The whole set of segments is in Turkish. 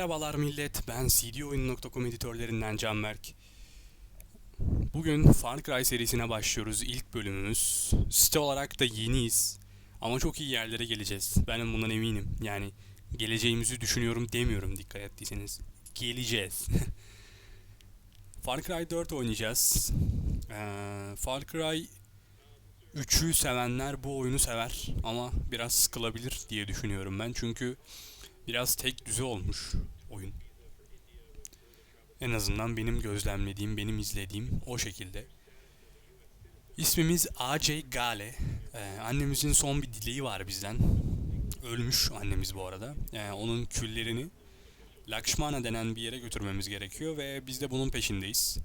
Merhabalar millet, ben cdoyun.com editörlerinden Canberk. Bugün Far Cry serisine başlıyoruz, ilk bölümümüz. Site olarak da yeniyiz ama çok iyi yerlere geleceğiz. Ben bundan eminim. Yani geleceğimizi düşünüyorum demiyorum dikkat ettiyseniz. Geleceğiz. Far Cry 4 oynayacağız. Ee, Far Cry 3'ü sevenler bu oyunu sever ama biraz sıkılabilir diye düşünüyorum ben. Çünkü biraz tek düze olmuş oyun. En azından benim gözlemlediğim, benim izlediğim o şekilde. İsmimiz AJ Gale. Ee, annemizin son bir dileği var bizden. Ölmüş annemiz bu arada. Ee, onun küllerini Lakshmana denen bir yere götürmemiz gerekiyor ve biz de bunun peşindeyiz.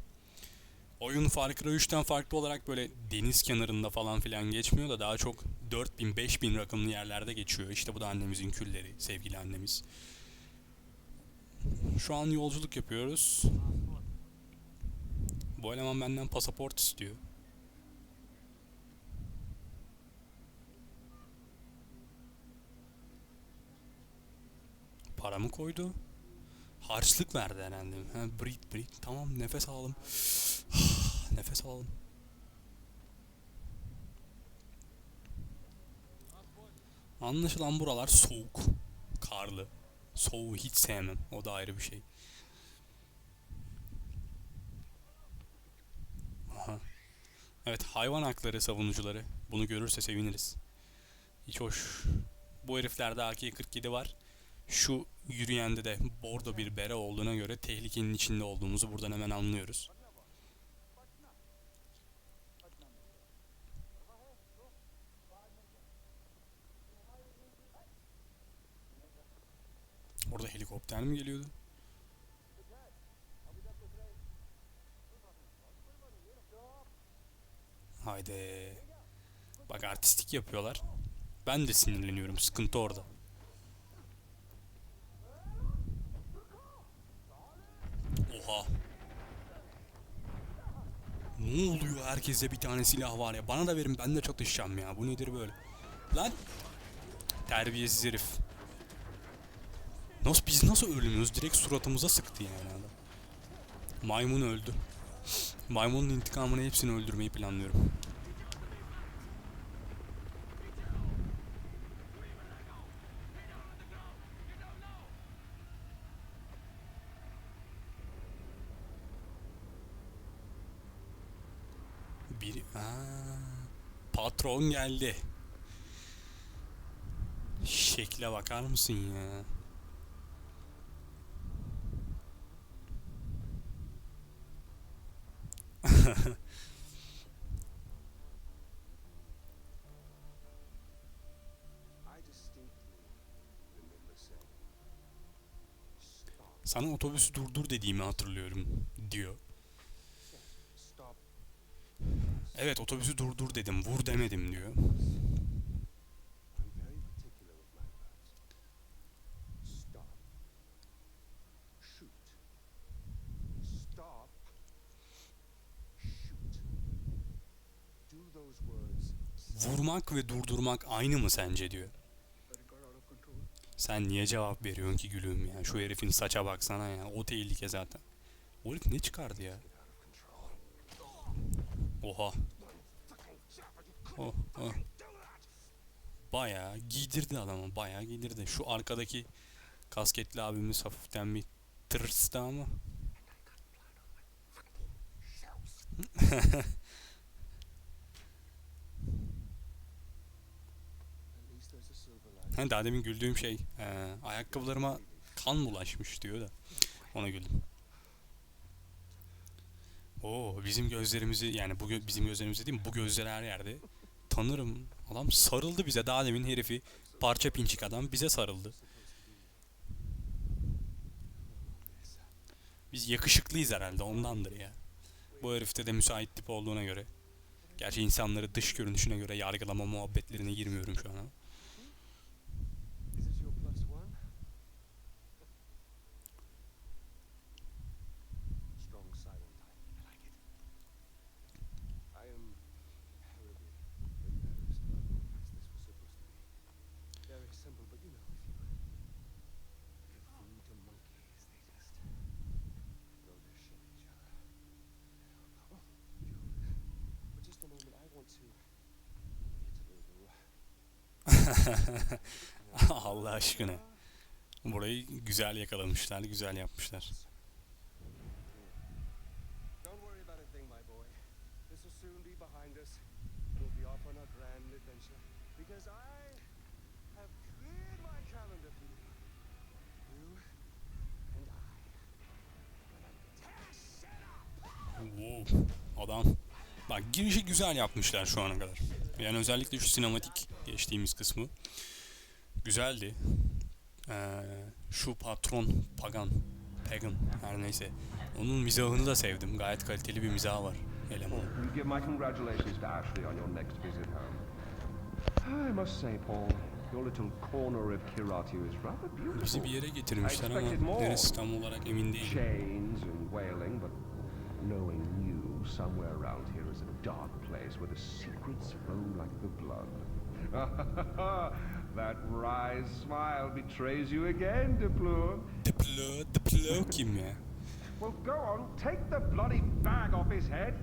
Oyun Far Cry 3'ten farklı olarak böyle deniz kenarında falan filan geçmiyor da daha çok 4000 5000 rakımlı yerlerde geçiyor. İşte bu da annemizin külleri, sevgili annemiz. Şu an yolculuk yapıyoruz. Bu eleman benden pasaport istiyor. Paramı koydu. Harçlık verdi herhalde. Ha, breathe breathe. Tamam nefes alalım. nefes alalım. Anlaşılan buralar soğuk. Karlı. Soğuğu hiç sevmem. O da ayrı bir şey. Aha. Evet hayvan hakları savunucuları. Bunu görürse seviniriz. Hiç hoş. Bu heriflerde AK-47 var. Şu yürüyende de bordo bir bere olduğuna göre tehlikenin içinde olduğumuzu buradan hemen anlıyoruz. Orada helikopter mi geliyordu? Haydi. Bak artistik yapıyorlar. Ben de sinirleniyorum. Sıkıntı orada. Oha. Ne oluyor herkeste bir tane silah var ya. Bana da verin ben de çatışacağım ya. Bu nedir böyle? Lan. Terbiyesiz herif. Nasıl biz nasıl ölmüyoruz? Direkt suratımıza sıktı yani adam. Maymun öldü. Maymunun intikamını hepsini öldürmeyi planlıyorum. Bir Aa, patron geldi. Şekle bakar mısın ya? I distinctly remember saying, Stop, Sana otobüsü durdur dediğimi hatırlıyorum diyor. Evet otobüsü durdur dedim vur demedim diyor. Words. Vurmak ve durdurmak aynı mı sence diyor. Sen niye cevap veriyorsun ki gülüm ya? Şu herifin saça baksana ya. O tehlike zaten. O herif ne çıkardı ya? Oha. Oh, oh. Bayağı giydirdi adamı. Bayağı giydirdi. Şu arkadaki kasketli abimiz hafiften bir tırstı ama. daha demin güldüğüm şey. e, ayakkabılarıma kan bulaşmış diyor da. Ona güldüm. Oo bizim gözlerimizi yani bu gö- bizim gözlerimizi değil mi? Bu gözler her yerde. Tanırım. Adam sarıldı bize. Daha demin herifi parça pinçik adam bize sarıldı. Biz yakışıklıyız herhalde ondandır ya. Bu herifte de müsait tip olduğuna göre. Gerçi insanları dış görünüşüne göre yargılama muhabbetlerine girmiyorum şu an ama. Is this your plus one? Strong silent type. I like it. I am terribly embarrassed about what this was supposed to be. Very simple, but you know, if you give food to monkey, want to Lulu. Allah aşkına. Burayı güzel yakalamışlar, güzel yapmışlar. Wow. Adam. Bak girişi güzel yapmışlar şu ana kadar. Yani özellikle şu sinematik geçtiğimiz kısmı. Güzeldi. Ee, şu patron Pagan. Pagan her neyse. Onun mizahını da sevdim. Gayet kaliteli bir mizahı var elemanın. You give my congratulations to Ashley on your next visit home. I must say, Paul, your little corner of Kiratu is rather beautiful. Bizi bir yere getirmişler ama neresi tam olarak emin değilim. Chains and wailing, but knowing you, somewhere around here dark place where the secrets flow like the blood. that wry smile betrays you again, Duplo. Diplo, Diplo kim ya? Well, go on, take the bloody bag off his head.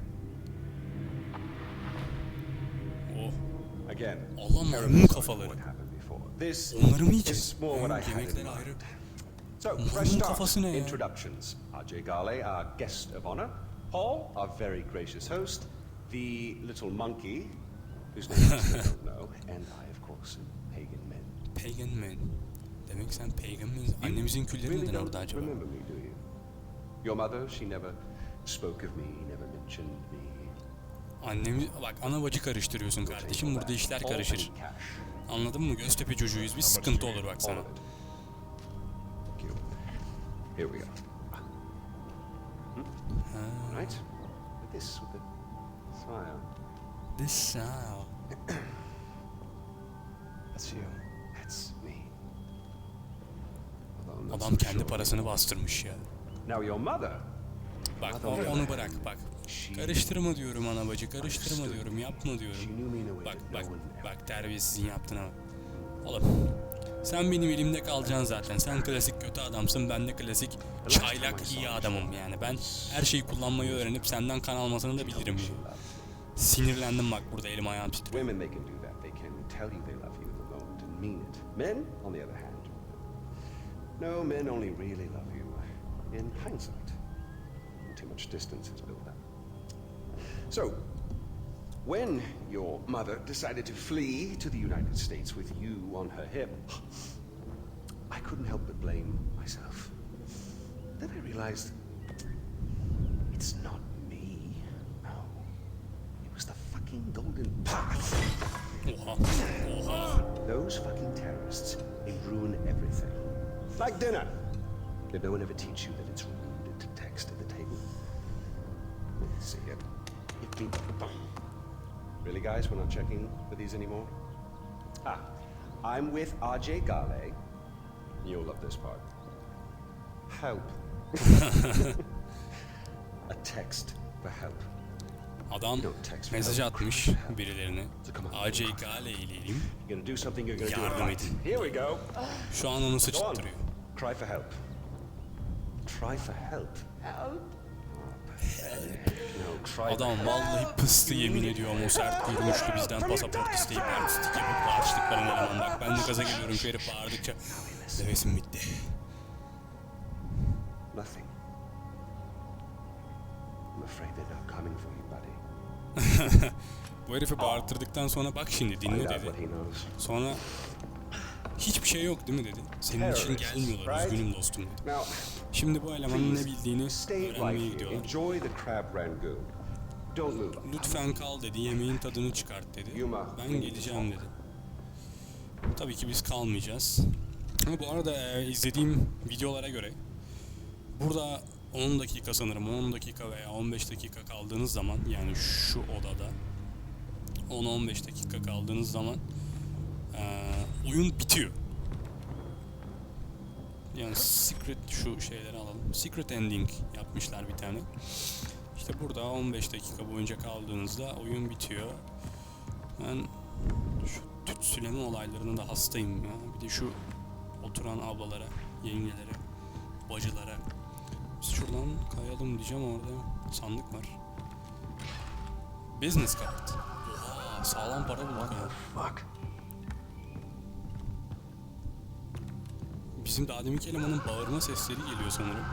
Oh. Again, Allah terribly maymun sorry kafaları. what happened before. This Onları mı yiyeceğiz? is more what I had in mind. ayrı. So, Maymun fresh start. kafası ne ya? Introductions. RJ Gale, our guest of honor. Paul, our very gracious host. The little monkey, whose name I don't know. And I, of course, am Pagan Men. Pagan man. Demek sen pagan man. Annemizin külleri neden orada acaba? remember me, do you? Your mother, she never spoke of me, never mentioned me. Annemi bak ana bacı karıştırıyorsun kardeşim. Burada işler karışır. Anladın mı? Göztepe çocuğuyuz. Bir sıkıntı olur bak sana. Here we go. Hmm? Right? This smile. This sound. That's you. That's me. Adam kendi parasını bastırmış ya. Now your mother. Bak o- onu bırak bak. Karıştırma diyorum ana bacı. Karıştırma diyorum. Yapma diyorum. Bak bak bak terbiyesizin yaptığına bak. Oğlum sen benim elimde kalacaksın zaten. Sen klasik kötü adamsın. Ben de klasik çaylak iyi adamım yani. Ben her şeyi kullanmayı öğrenip senden kan almasını da bilirim. Sinirlendim bak burada elim ayağım titriyor. Women, they can do that. They can tell you they love you the moment and mean it. Men, on the other hand, no, men only really love you in hindsight. Too much distance has built up. So, when your mother decided to flee to the United States with you on her hip, I couldn't help but blame myself. Then I realized it's not me. No. It was the fucking Golden Path. Those fucking terrorists, they ruin everything. Like dinner. Did no one ever teach you that it's rude to text at the table? Let's see it. Really, guys? We're not checking for these anymore? Ah, I'm with RJ Gale. You'll love this part. Help. A text for help. Adam mesaj atmış birilerine. AC Gale ileyim. You're gonna do something, you're gonna do it Yardım edin. Şu an onu sıçtırıyor. Cry for help. Try for help. Try Adam vallahi pıstı yemin ediyorum o sert görünüşlü bizden pasaport isteyip artistik yapıp bağıştıkların eleman bak ben de gaza geliyorum şu herif bağırdıkça Nefesim bitti. Bu herifi bağırtırdıktan sonra bak şimdi dinle dedi. Sonra hiçbir şey yok değil mi dedi. Senin için gelmiyorlar üzgünüm dostum dedi. Şimdi bu elemanın ne bildiğini öğrenmeye gidiyorlar. Lütfen kal dedi, yemeğin tadını çıkart dedi. Ben geleceğim dedi. Tabii ki biz kalmayacağız. Ama bu arada e, izlediğim videolara göre burada 10 dakika sanırım 10 dakika veya 15 dakika kaldığınız zaman yani şu odada 10-15 dakika kaldığınız zaman e, oyun bitiyor. Yani secret şu şeyleri alalım. Secret ending yapmışlar bir tane. İşte burada 15 dakika boyunca kaldığınızda oyun bitiyor. Ben şu tütsüleme olaylarına da hastayım ya. Bir de şu oturan ablalara, yengelere, bacılara. Biz şuradan kayalım diyeceğim orada sandık var. Business card. Sağlam para bulduk ya. Fuck. Bizim daha deminki elemanın bağırma sesleri geliyor sanırım.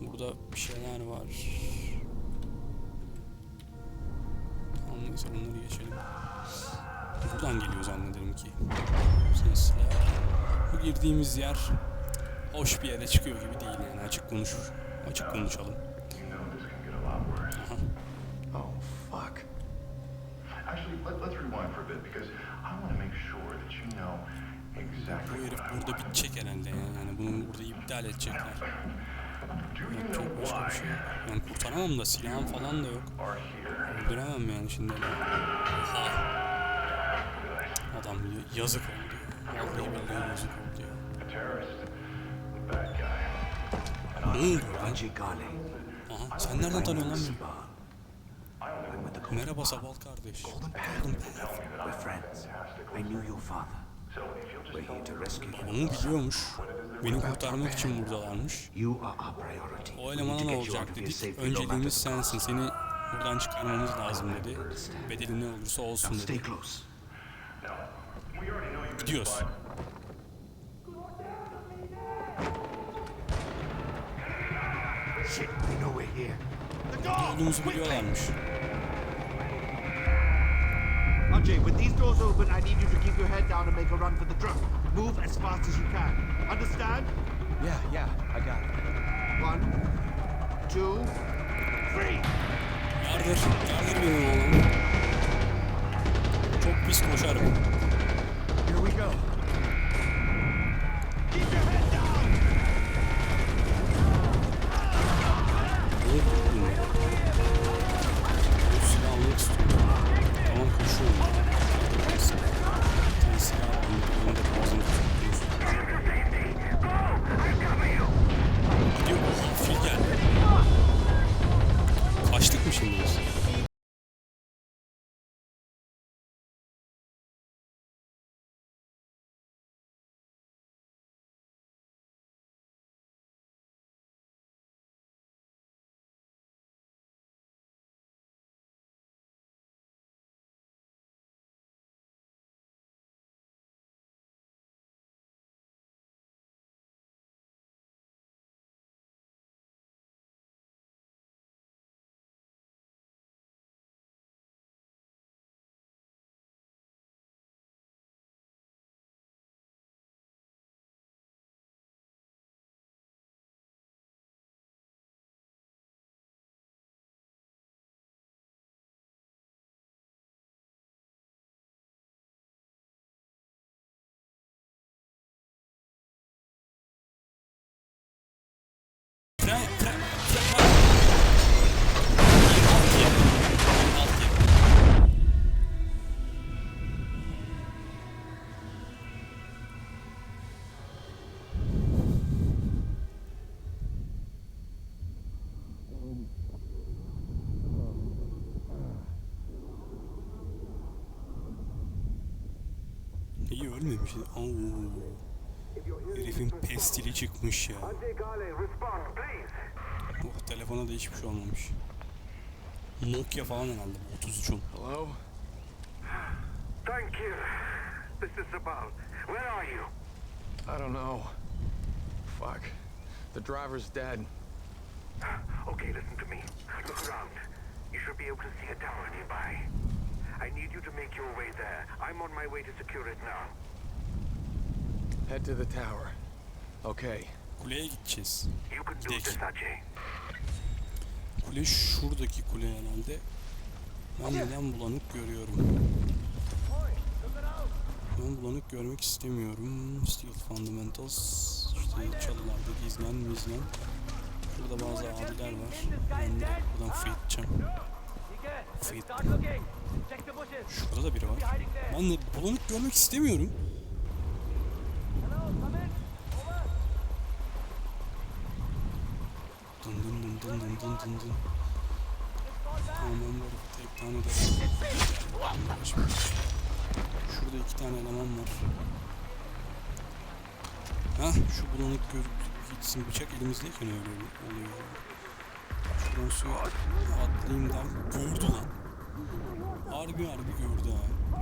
Burada bir şeyler var. Tamam neyse bunları geçelim. Buradan geliyor zannederim ki. Sesler. Bu girdiğimiz yer hoş bir yere çıkıyor gibi değil yani açık konuşur. Açık konuşalım. Oh, fuck. Actually, let, let's rewind for a bit because I want to make sure that you know Bu herif burada bitecek herhalde yani. yani bunu burada iptal edecekler. Yapacak başka bir şey yok. Yani kurtaramam da silahım falan da yok. Öldüremem yani şimdi. Oha. Adam yazık oldu. Vallahi billahi yazık oldu ya. Oldu lan? Aha sen nereden tanıyorsun lan beni? Merhaba Sabal kardeş. Golden Path. We're friends. I knew your father. We're here to rescue you. Babamı biliyormuş. Beni kurtarmak için buradalarmış. O elemana ne olacak dedik. Önceliğimiz sensin. Seni buradan çıkarmamız lazım dedi. Bedeli ne olursa olsun dedi. Gidiyoruz. Shit, they know we're here. The Burada olduğumuzu biliyorlarmış. Ajay, with these doors open, I need you to keep your head down and make a run for the truck. Move as fast as you can. Understand? Yeah, yeah, I got it. One, two, three! Yardır, yardır benim oğlum. Çok pis koşarım. night. Çıkmış ya. Oh telefona da hiçbir şey olmamış. Nokia falan herhalde bu 3310. Hello? Thank you. This is Sabal. Where are you? I don't know. Fuck. The driver's dead. Okay, listen to me. Look around. You should be able to see a tower nearby. I need you to make your way there. I'm on my way to secure it now. Head to the tower. Okay. Kuleye gideceğiz. Ajay. Kule şuradaki kule herhalde. Ben neden bulanık görüyorum? Ben bulanık görmek istemiyorum. Steel Fundamentals. İşte çalılarda gizlen mizlen. Şurada bazı abiler var. Ben de buradan fıyıtacağım. Fıyıttım. Şurada da biri var. Ben de bulanık görmek istemiyorum. Dın dın dın dın dın. Tamam tek tane de Kaçmış. Şurada iki tane eleman var. Hah şu bulanık gör gitsin bıçak elimizdeyken öyle oluyor. Şuradan suya atlayayım der. Gördü lan. Harbi harbi gördü ha.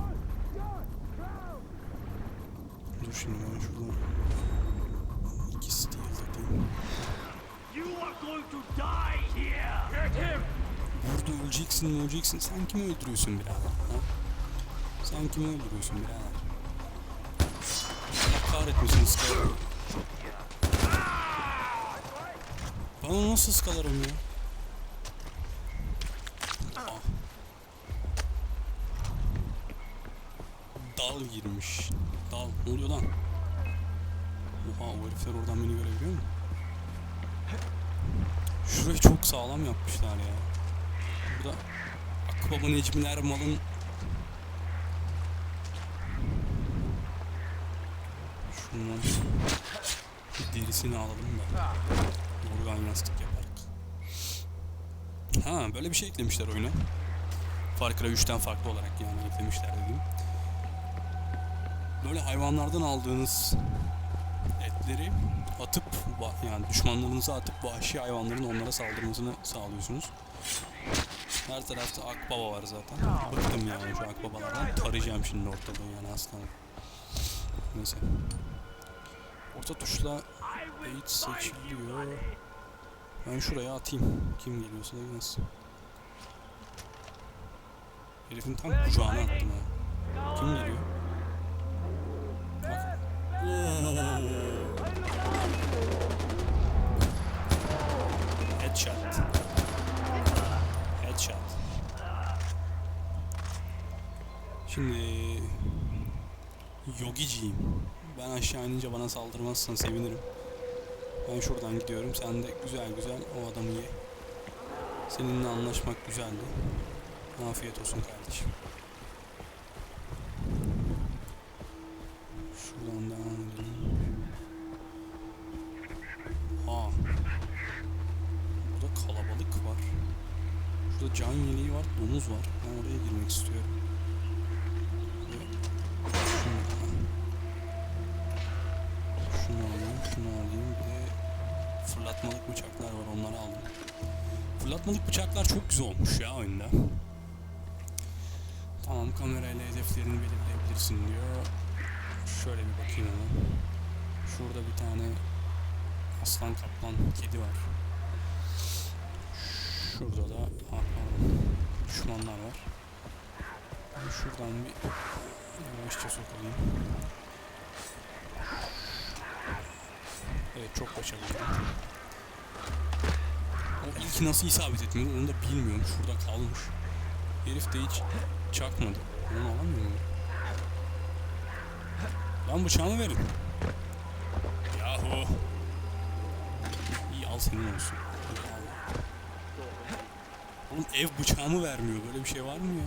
Dur şimdi ben şuradan iki steel takayım. Burada öleceksin öleceksin. Sen kimi öldürüyorsun birader? Ha? Sen kimi öldürüyorsun birader? Allah kahretmesin ıskalarım. Bana nasıl ıskalarım ya? Ah. Dal girmiş. Dal. Ne oluyor lan? Oha o herifler oradan beni görebiliyor mu? Şurayı çok sağlam yapmışlar ya. Burada Akbaba Necmiler malın Şundan derisini alalım da Organ yastık yaparak. Ha böyle bir şey eklemişler oyuna. Far Cry 3'ten farklı olarak yani eklemişler dediğim. Böyle hayvanlardan aldığınız etleri atıp yani düşmanlarınıza atıp vahşi hayvanların onlara saldırmasını sağlıyorsunuz. Her tarafta akbaba var zaten. Bıktım yani şu akbabalardan. Tarayacağım şimdi ortalığı yani aslanım. Neyse. Orta tuşla eğit seçiliyor. Ben şuraya atayım. Kim geliyorsa da gelsin. Herifin tam kucağına attım ha. Kim geliyor? Bak. Headshot. Headshot. Şimdi Yogiciyim. Ben aşağı inince bana saldırmazsan sevinirim. Ben şuradan gidiyorum. Sen de güzel güzel o adamı ye. Seninle anlaşmak güzeldi. Afiyet olsun kardeşim. Fırlatmalık bıçaklar var, onları aldım. Fırlatmalık bıçaklar çok güzel olmuş ya oyunda. Tamam kamerayla hedeflerini belirleyebilirsin diyor. Şöyle bir bakayım hemen. Şurada bir tane aslan kaplan kedi var. Şurada da pardon, düşmanlar var. Ben şuradan bir yavaşça sokulayım. Evet çok başarılıydı. O ilk nasıl isabet etmedi onu da bilmiyorum. Şurada kalmış. Herif de hiç çakmadı. Onu alamıyor mu? Lan bıçağını verin. Yahu. İyi al senin olsun. Hadi. Oğlum ev bıçağımı vermiyor. Böyle bir şey var mı ya?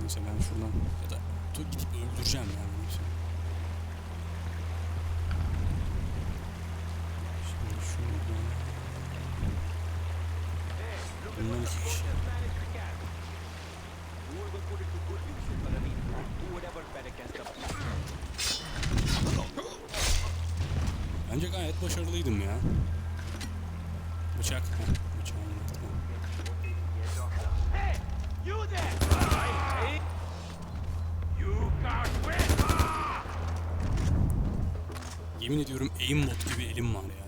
Neyse ben şuradan ya da gidip öldüreceğim yani. Neyse. İki kişi. Bence gayet başarılıydım ya. Bıçak. Yemin ediyorum aimbot gibi elim var ya.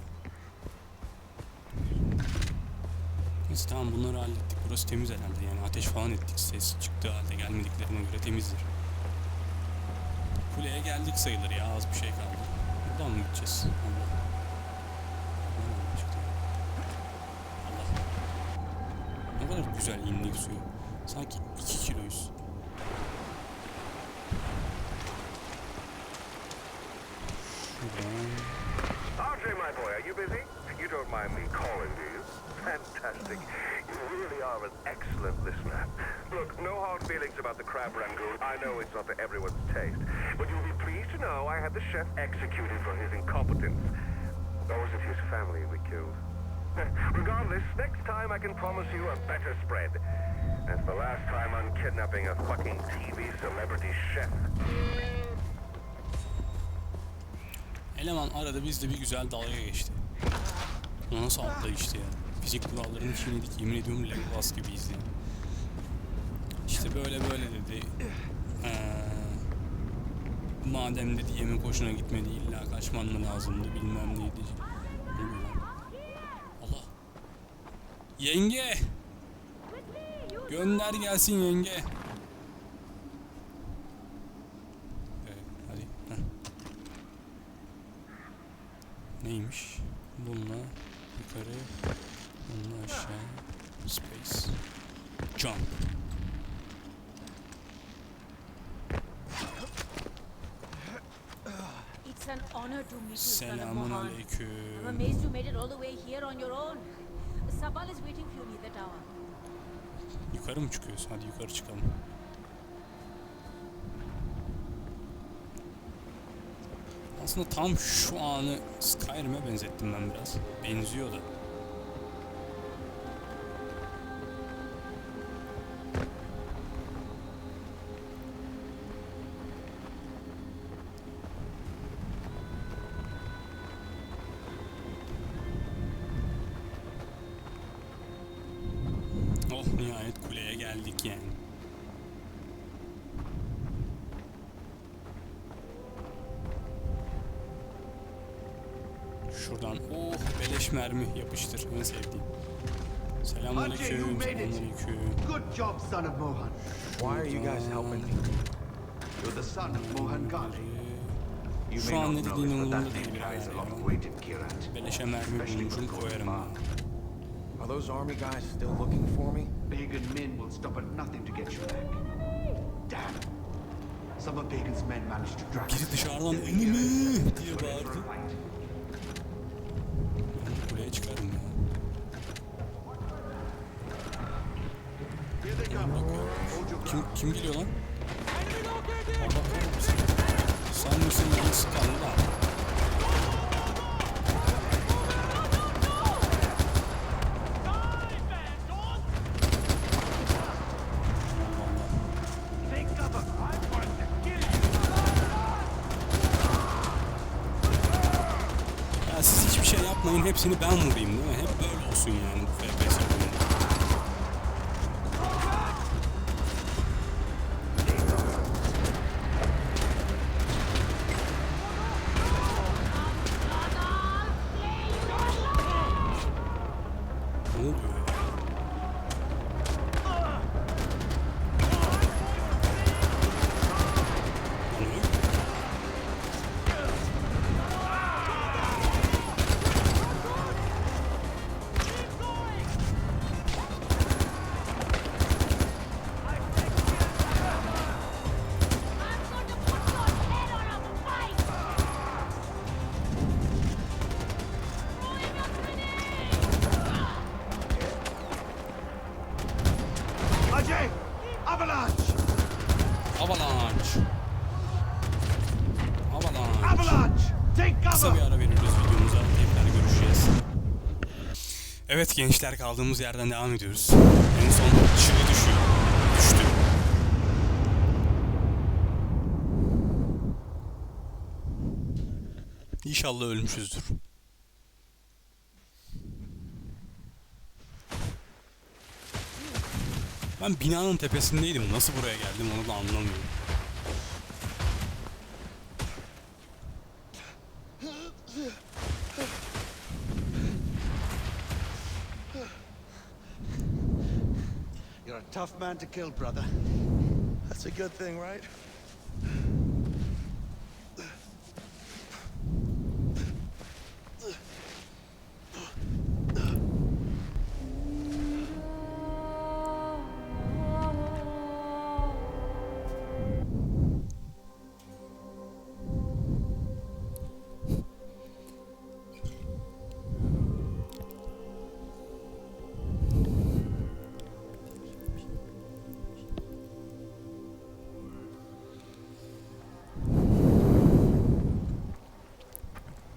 Neyse tamam bunları hallettik. Burası temiz herhalde yani ateş falan ettik. Ses çıktığı halde gelmediklerine göre temizdir. Kuleye geldik sayılır ya az bir şey kaldı. Buradan mı gideceğiz? Allah. Çıktı? Allah. Ne kadar güzel indik suyu. Sanki 2 kiloyuz. Fantastic. You really are an excellent listener. Look, no hard feelings about the crab rangoon. I know it's not to everyone's taste. But you'll be pleased to know I had the chef executed for his incompetence. Or was it his family we killed? Regardless, next time I can promise you a better spread. That's the last time I'm kidnapping a fucking TV celebrity chef. Eleman arada bizde bir güzel dalga geçti. O nasıl atlayıştı ya. Fizik kurallarını çiğnedik yemin ediyorum Legolas gibiyiz yani. İşte böyle böyle dedi. Ee, madem dedi yemek hoşuna gitmedi illa kaçman mı lazımdı bilmem neydi. Allah. Yenge. Gönder gelsin yenge. Neymiş? Bununla yukarı, aşağı. Space. Jump. It's an honor to meet you, Selamun. I'm aleyküm. amazed you made it all the way here on your own. Sabal is waiting for you near the tower. Yukarı mı çıkıyoruz? Hadi yukarı çıkalım. Aslında tam şu anı Skyrim'e benzettim ben biraz. Benziyor da. You made Good job, son of Mohan. Why are you guys helping me? You're the son of Mohan Gali. You may not know it, but that değil name carries a birader lot of ya. weight in Kirat. Especially bulmuşum with Golden koyarım ha. Path. Are those army guys still looking for me? Pagan men will stop at nothing to get you back. Damn. Some of Pagan's men managed to drag Biri us dışarıdan the önüme area. diye Ready bağırdı. Kim, geliyor lan? Sen misin lan? Ya siz hiçbir şey yapmayın, hepsini ben vurayım değil mi? Hep böyle olsun yani bu FPS Avalanche! Avalanche. Avalanche. Avalanche! Take Kısa bir cover! ara veriyoruz videomuza. Tekrar görüşeceğiz. Evet gençler kaldığımız yerden devam ediyoruz. En son çığ düşüyor. Düştü. İnşallah ölmüşüzdür. Ben binanın tepesindeydim. Nasıl buraya geldim onu da anlamıyorum. You're a tough man to kill, brother. That's a good thing, right?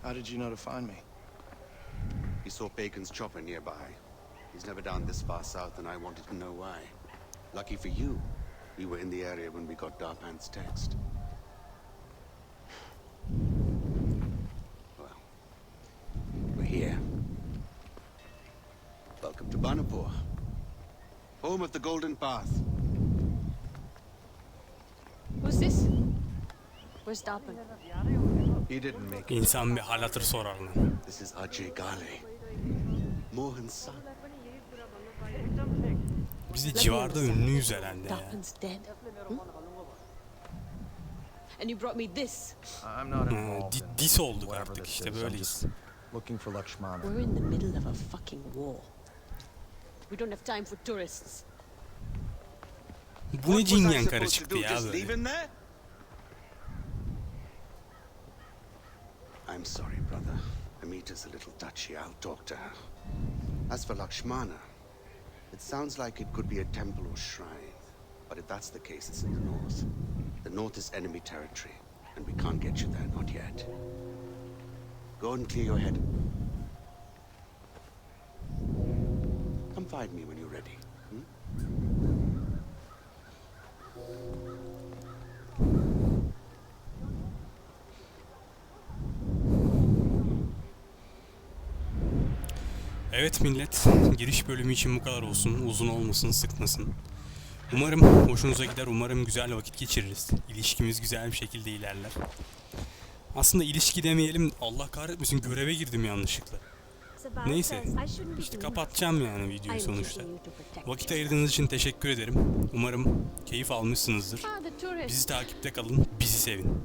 How did you know to find me? He saw Bacon's chopper nearby. He's never down this far south, and I wanted to know why. Lucky for you, we were in the area when we got Darpan's text. Well, we're here. Welcome to Banapur, home of the Golden Path. Who's this? Where's Dalpin? İnsan bir hal hatır sorar lan. This is Ajay Gale. Mohan's son. Biz de civarda ünlüyüz herhalde ya. Dead. Hmm? And you brought me this. I'm not Ha, involved di- dis olduk artık işte böyleyiz. looking for Lakshmana. We're in the middle of a fucking war. We don't have time for tourists. Bu ne cinyen karı çıktı ya böyle. Amita's a little touchy. I'll talk to her. As for Lakshmana, it sounds like it could be a temple or shrine. But if that's the case, it's in the north. The north is enemy territory, and we can't get you there, not yet. Go and clear your head. Come find me when you're ready. Evet millet, giriş bölümü için bu kadar olsun. Uzun olmasın, sıkmasın. Umarım hoşunuza gider, umarım güzel vakit geçiririz. İlişkimiz güzel bir şekilde ilerler. Aslında ilişki demeyelim, Allah kahretmesin göreve girdim yanlışlıkla. Neyse, işte kapatacağım yani videoyu sonuçta. Vakit ayırdığınız için teşekkür ederim. Umarım keyif almışsınızdır. Bizi takipte kalın, bizi sevin.